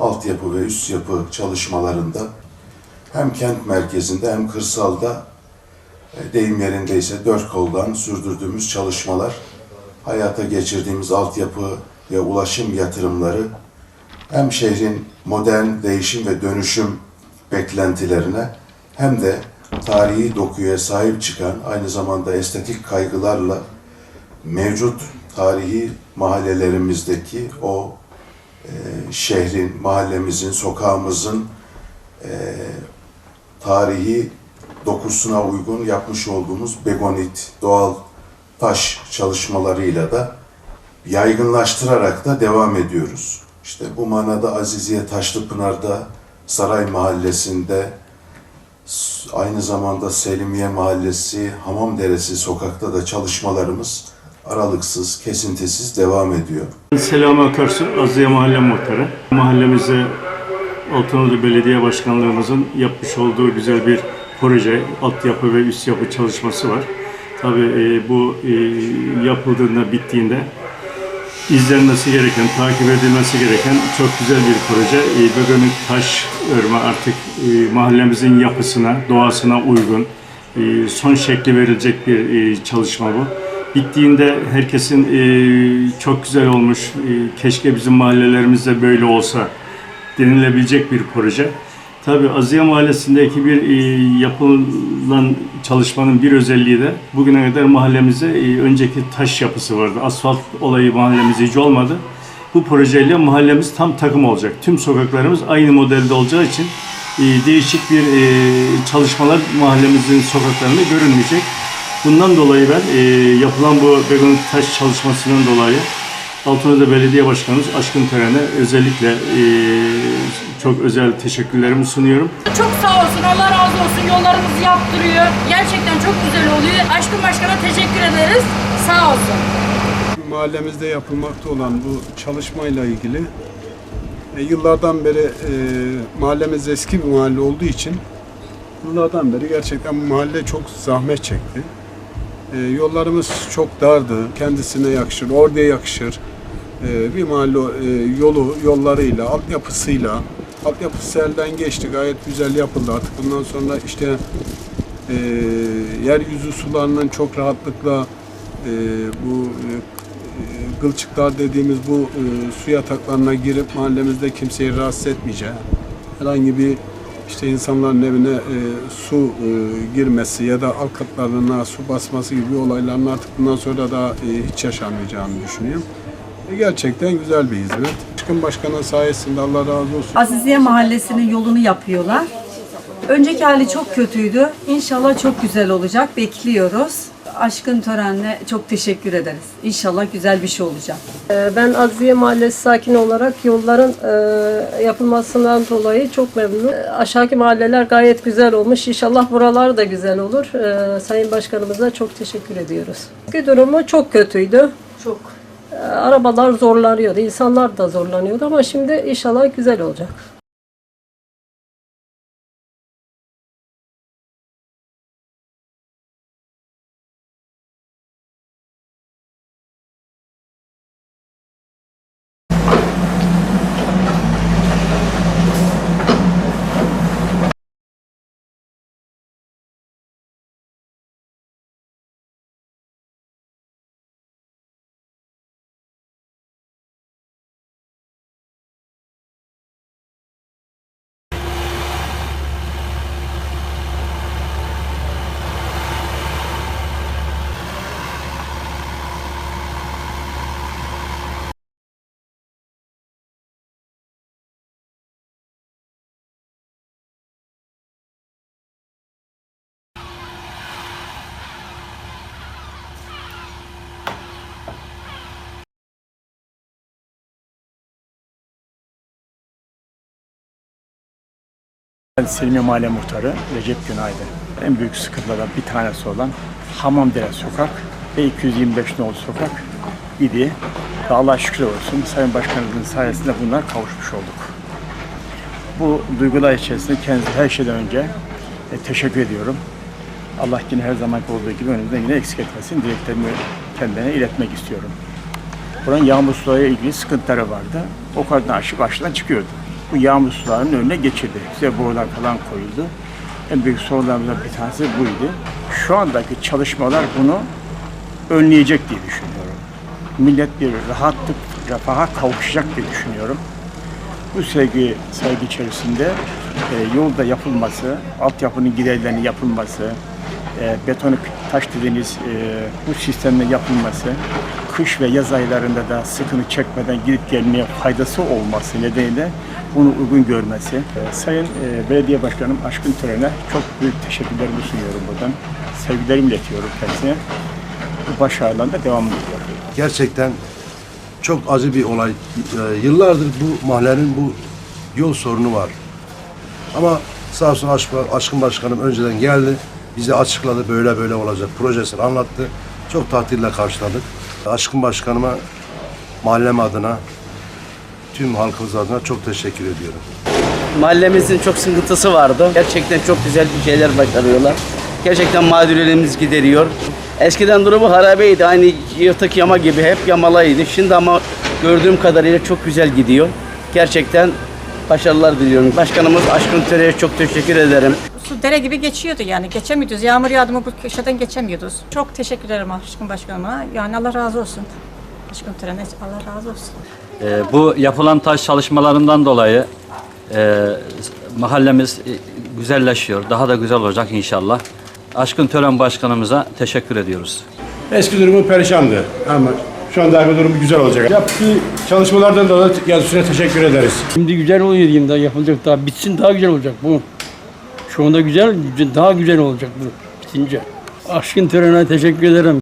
altyapı ve üst yapı çalışmalarında hem kent merkezinde hem kırsalda e, deyim yerindeyse dört koldan sürdürdüğümüz çalışmalar, hayata geçirdiğimiz altyapı ve ulaşım yatırımları hem şehrin modern değişim ve dönüşüm beklentilerine hem de tarihi dokuya sahip çıkan aynı zamanda estetik kaygılarla mevcut tarihi mahallelerimizdeki o şehrin, mahallemizin, sokağımızın e, tarihi dokusuna uygun yapmış olduğumuz begonit, doğal taş çalışmalarıyla da yaygınlaştırarak da devam ediyoruz. İşte bu manada Aziziye Taşlıpınar'da, Saray Mahallesi'nde, aynı zamanda Selimiye Mahallesi, Hamamderesi sokakta da çalışmalarımız aralıksız, kesintisiz devam ediyor. Selam Akarsu, Aziye Mahalle Muhtarı. Mahallemize Altınordu Belediye Başkanlığımızın yapmış olduğu güzel bir proje, altyapı ve üst yapı çalışması var. Tabii e, bu e, yapıldığında, bittiğinde izlenmesi gereken, takip edilmesi gereken çok güzel bir proje. E, Bögönük taş örme artık e, mahallemizin yapısına, doğasına uygun, e, son şekli verilecek bir e, çalışma bu. Bittiğinde herkesin e, çok güzel olmuş, e, keşke bizim mahallelerimizde böyle olsa denilebilecek bir proje. Tabii Aziye Mahallesi'ndeki bir e, yapılan çalışmanın bir özelliği de bugüne kadar mahallemizde e, önceki taş yapısı vardı. Asfalt olayı mahallemizde hiç olmadı. Bu projeyle mahallemiz tam takım olacak. Tüm sokaklarımız aynı modelde olacağı için e, değişik bir e, çalışmalar mahallemizin sokaklarında görünmeyecek. Bundan dolayı ben e, yapılan bu begon taş çalışmasından dolayı Altınordu Belediye Başkanımız Aşkın Tören'e özellikle e, çok özel teşekkürlerimi sunuyorum. Çok sağ olsun, Allah razı olsun. Yollarımızı yaptırıyor. Gerçekten çok güzel oluyor. Aşkın Başkan'a teşekkür ederiz. Sağ olsun. mahallemizde yapılmakta olan bu çalışmayla ilgili e, yıllardan beri e, mahallemiz eski bir mahalle olduğu için yıllardan beri gerçekten bu mahalle çok zahmet çekti. E, yollarımız çok dardı, kendisine yakışır, oraya yakışır. E, bir mahalle e, yolu, yollarıyla, altyapısıyla, altyapısı elden geçti, gayet güzel yapıldı artık. Bundan sonra işte e, yeryüzü sularının çok rahatlıkla e, bu e, gılçıklar dediğimiz bu e, su yataklarına girip mahallemizde kimseyi rahatsız etmeyeceği, herhangi bir işte insanların evine e, su e, girmesi ya da alt katlarına su basması gibi olayların artık bundan sonra da e, hiç yaşanmayacağını düşünüyorum. E, gerçekten güzel bir hizmet. Başkan Başkan'ın sayesinde Allah razı olsun. Aziziye Mahallesi'nin yolunu yapıyorlar. Önceki hali çok kötüydü. İnşallah çok güzel olacak. Bekliyoruz. Aşkın törenle çok teşekkür ederiz. İnşallah güzel bir şey olacak. Ee, Ben Aziye Mahallesi sakini olarak yolların e, yapılmasından dolayı çok memnunum. Ee, Aşağıki mahalleler gayet güzel olmuş. İnşallah buralar da güzel olur. Ee, Sayın Başkanımıza çok teşekkür ediyoruz. Eski durumu çok kötüydü. Çok. Arabalar zorlanıyordu, insanlar da zorlanıyordu ama şimdi inşallah güzel olacak. Ben Selimiye Mahalle Muhtarı Recep Günaydın. En büyük sıkıntılardan bir tanesi olan Hamamdere Sokak ve 225 nolu sokak idi. Ve Allah şükür olsun Sayın Başkanımızın sayesinde bunlar kavuşmuş olduk. Bu duygular içerisinde kendisi her şeyden önce e, teşekkür ediyorum. Allah yine her zaman olduğu gibi önümüzden yine eksik etmesin. Dileklerimi kendine iletmek istiyorum. Buranın yağmur sularıyla ilgili sıkıntıları vardı. O kadar aşık aşıdan çıkıyordu. Bu yağmur sularının önüne geçirdi. Size borular falan koyuldu. En büyük sorunlarımızdan bir tanesi buydu. Şu andaki çalışmalar bunu önleyecek diye düşünüyorum. Millet bir rahatlık, refaha kavuşacak diye düşünüyorum. Bu sevgi, saygı içerisinde e, yolda yapılması, altyapının giderlerinin yapılması, e, betonik taş dediğiniz e, bu sistemle yapılması, kış ve yaz aylarında da sıkıntı çekmeden gidip gelmeye faydası olması nedeniyle bunu uygun görmesi. E, Sayın e, Belediye Başkanım Aşkın Tören'e çok büyük teşekkürlerimi sunuyorum buradan. Sevgilerimi iletiyorum kendisine. Bu başarılarında devam ediyor. gerçekten çok acı bir olay. Ee, Yıllardır bu mahallenin bu yol sorunu var. Ama sağ olsun Aşk- Aşkın Başkanım önceden geldi. Bize açıkladı böyle böyle olacak. Projesini anlattı. Çok takdirle karşıladık. Aşkın Başkanıma mahallem adına tüm halkımız adına çok teşekkür ediyorum. Mahallemizin çok sıkıntısı vardı. Gerçekten çok güzel bir şeyler başarıyorlar. Gerçekten mağduriyetimiz gideriyor. Eskiden durumu harabeydi. Aynı yırtık yama gibi hep yamalaydı. Şimdi ama gördüğüm kadarıyla çok güzel gidiyor. Gerçekten başarılar diliyorum. Başkanımız Aşkın Töre'ye çok teşekkür ederim. Su dere gibi geçiyordu yani. Geçemiyorduk. Yağmur yağdı mı bu köşeden geçemiyorduk. Çok teşekkür ederim Aşkın Başkanıma. Yani Allah razı olsun. Aşkın Tören'e Allah razı olsun. Ee, bu yapılan taş çalışmalarından dolayı e, mahallemiz e, güzelleşiyor. Daha da güzel olacak inşallah. Aşkın Tören Başkanımıza teşekkür ediyoruz. Eski durumu perişandı ama şu anda durumu güzel olacak. Yaptığı çalışmalardan dolayı yazısına teşekkür ederiz. Şimdi güzel oluyor diyeyim daha yapılacak daha bitsin daha güzel olacak bu. Şu anda güzel daha güzel olacak bu bitince. Aşkın törene teşekkür ederim.